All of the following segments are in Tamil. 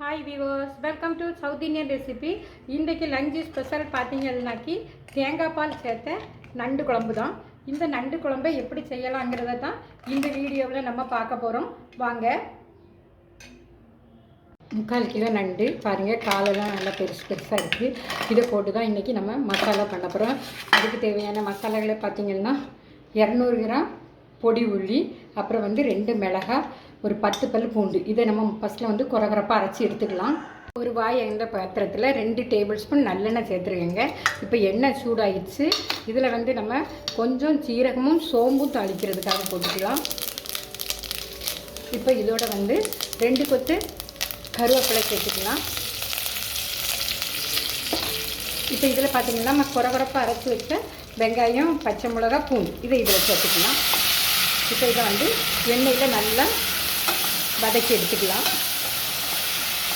Hi விவோஸ் welcome to South Indian recipe இன்றைக்கி லஞ்சு ஸ்பெஷல் பார்த்தீங்கன்னாக்கி தேங்காய் பால் சேர்த்த நண்டு குழம்பு தான். இந்த நண்டு குழம்பை எப்படி செய்யலாங்கிறத தான் இந்த வீடியோவில் நம்ம பார்க்க போகிறோம் வாங்க. முக்கால் கிலோ நண்டு பாருங்கள் காலெல்லாம் நல்லா பெருசு பெருசாக இருக்குது இதை போட்டு தான் இன்றைக்கி நம்ம மசாலா பண்ண போகிறோம் அதுக்கு தேவையான மசாலாகளை பார்த்தீங்கன்னா இரநூறு கிராம் பொடி உள்ளி அப்புறம் வந்து ரெண்டு மிளகாய் ஒரு பத்து பல் பூண்டு. இதை நம்ம ஃபஸ்ட்டில் வந்து குறகுறப்பாக அரைச்சி எடுத்துக்கலாம். ஒரு வாய் இந்த பாத்திரத்தில்? ரெண்டு டேபிள் ஸ்பூன் நல்லெண்ணெய் சேர்த்துருக்கேங்க. இப்போ எண்ணெய் சூடாயிடுச்சு. இதில் வந்து நம்ம கொஞ்சம் சீரகமும் சோம்பும் தாளிக்கிறதுக்காக போட்டுக்கலாம். இப்போ இதோட வந்து ரெண்டு கொத்து கருவேப்பிலை சேர்த்துக்கலாம். இப்போ இதில் பார்த்தீங்கன்னா நம்ம குறகுறப்பாக அரைச்சி வச்ச வெங்காயம் பச்சை மிளகா பூண்டு இதை இதில் சேர்த்துக்கலாம். இப்போ இதை வந்து எண்ணெயில் நல்லா வதக்கி எடுத்துக்கலாம்.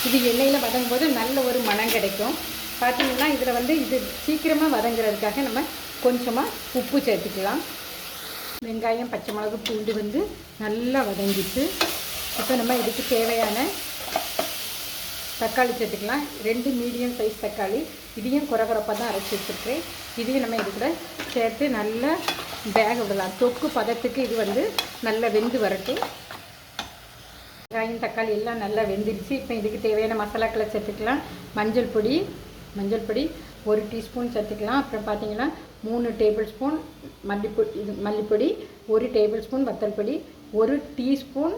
இது எண்ணெயில் வதங்கும் போது நல்ல ஒரு மனம் கிடைக்கும். பார்த்தீங்கன்னா இதில் வந்து இது சீக்கிரமாக வதங்குறதுக்காக நம்ம கொஞ்சமாக உப்பு சேர்த்துக்கலாம். வெங்காயம் பச்சை மிளகு பூண்டு வந்து நல்லா வதங்கிட்டு இப்போ நம்ம இதுக்கு தேவையான தக்காளி சேர்த்துக்கலாம். ரெண்டு மீடியம் சைஸ் தக்காளி. இதையும் குறகுறப்பாக தான் அரைச்சி வச்சுருக்கேன் இதையும் நம்ம இது கூட சேர்த்து நல்லா வேக விடலாம். தொக்கு பதத்துக்கு இது வந்து நல்லா வெந்து வரட்டும். வெங்காயம் தக்காளி எல்லாம் நல்லா வெந்துருச்சு. இப்போ இதுக்கு தேவையான மசாலாக்களை சேர்த்துக்கலாம். மஞ்சள் பொடி மஞ்சள் பொடி ஒரு டீஸ்பூன் சேர்த்துக்கலாம். அப்புறம் பார்த்தீங்கன்னா மூணு டேபிள் ஸ்பூன் மல்லிப்பொடி இது மல்லிப்பொடி ஒரு டேபிள் ஸ்பூன் வத்தல் பொடி ஒரு டீஸ்பூன்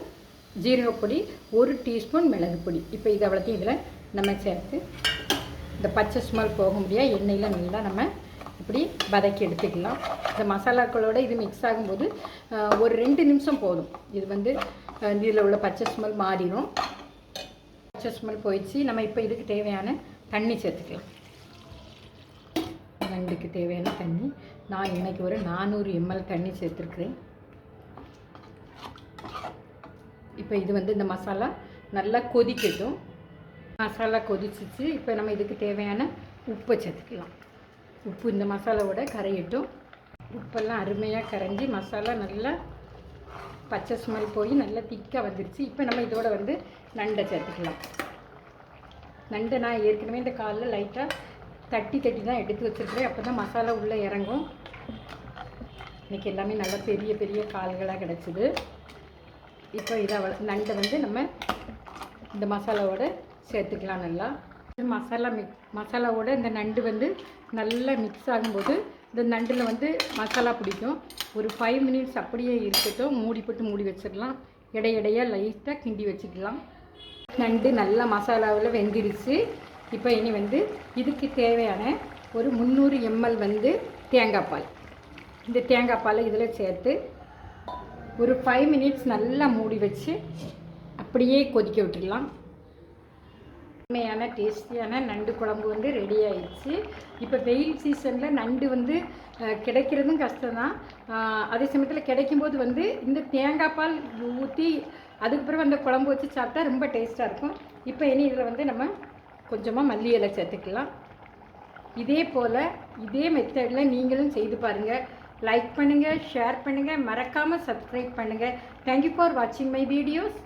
ஜீரகப்பொடி ஒரு டீஸ்பூன் மிளகு பொடி. இப்போ இது அவ்வளோத்தையும் இதில் நம்ம சேர்த்து இந்த பச்சை ஸ்மெல் போக முடியாது எண்ணெயில் நல்லா நம்ம இப்படி வதக்கி எடுத்துக்கலாம். இந்த மசாலாக்களோட இது மிக்ஸ் ஆகும்போது ஒரு ரெண்டு நிமிஷம் போதும். இது வந்து இதில் உள்ள பச்சை ஸ்மெல் மாறிடும். பச்சை ஸ்மெல் போயிடுச்சு. நம்ம இப்போ இதுக்கு தேவையான தண்ணி சேர்த்துக்கலாம். நண்டுக்கு தேவையான தண்ணி. நான் இன்னைக்கு ஒரு நானூறு எம்எல் தண்ணி சேர்த்துருக்குறேன். இப்போ இது வந்து இந்த மசாலா நல்லா கொதிக்கட்டும். மசாலா கொதிச்சிச்சு. இப்போ நம்ம இதுக்கு தேவையான உப்பை சேர்த்துக்கலாம். உப்பு இந்த மசாலாவோட கரையட்டும். உப்பெல்லாம் அருமையாக கரைஞ்சி மசாலா நல்லா பச்சை ஸ்மெல் போய் நல்லா திக்காக வந்துருச்சு. இப்போ நம்ம இதோட வந்து நண்டை சேர்த்துக்கலாம். நண்டை நான் ஏற்கனவே இந்த காலில் லைட்டாக தட்டி தட்டி தான் எடுத்து வச்சுருக்கிறேன். அப்போ தான் மசாலா உள்ளே இறங்கும். இன்றைக்கி எல்லாமே நல்லா பெரிய பெரிய கால்களாக கிடச்சிது. இப்போ இதை நண்டை வந்து நம்ம இந்த மசாலாவோட சேர்த்துக்கலாம் நல்லா. மசாலா மிக் மசாலாவோட இந்த நண்டு வந்து நல்லா மிக்ஸ் ஆகும்போது இந்த நண்டில் வந்து மசாலா பிடிக்கும். ஒரு ஃபைவ் மினிட்ஸ் அப்படியே இருக்கட்டும். மூடி போட்டு மூடி வச்சிடலாம். இடையடையாக லைட்டாக கிண்டி வச்சுக்கலாம். நண்டு நல்லா மசாலாவில் வெந்துருச்சு. இப்போ இனி வந்து இதுக்கு தேவையான ஒரு முந்நூறு எம்எல் வந்து தேங்காய் பால். இந்த தேங்காய் பாலை இதில் சேர்த்து ஒரு ஃபைவ் மினிட்ஸ் நல்லா மூடி வச்சு அப்படியே கொதிக்க விட்டுடலாம். உண்மையான டேஸ்டியான நண்டு குழம்பு வந்து ரெடி ஆயிடுச்சு. இப்போ வெயில் சீசனில் நண்டு வந்து கிடைக்கிறதும் கஷ்டம்தான். தான் அதே சமயத்தில் கிடைக்கும்போது வந்து இந்த தேங்காய் பால் ஊற்றி அதுக்கப்புறம் அந்த குழம்பு வச்சு சாப்பிட்டா ரொம்ப டேஸ்ட்டாக இருக்கும். இப்போ இனி இதில் வந்து நம்ம கொஞ்சமாக மல்லி இலை சேர்த்துக்கலாம். இதே போல் இதே மெத்தடில் நீங்களும் செய்து பாருங்கள் லைக் பண்ணுங்கள் ஷேர் பண்ணுங்கள் மறக்காமல் சப்ஸ்கிரைப் பண்ணுங்கள் தேங்க்யூ ஃபார் வாட்சிங் மை வீடியோஸ்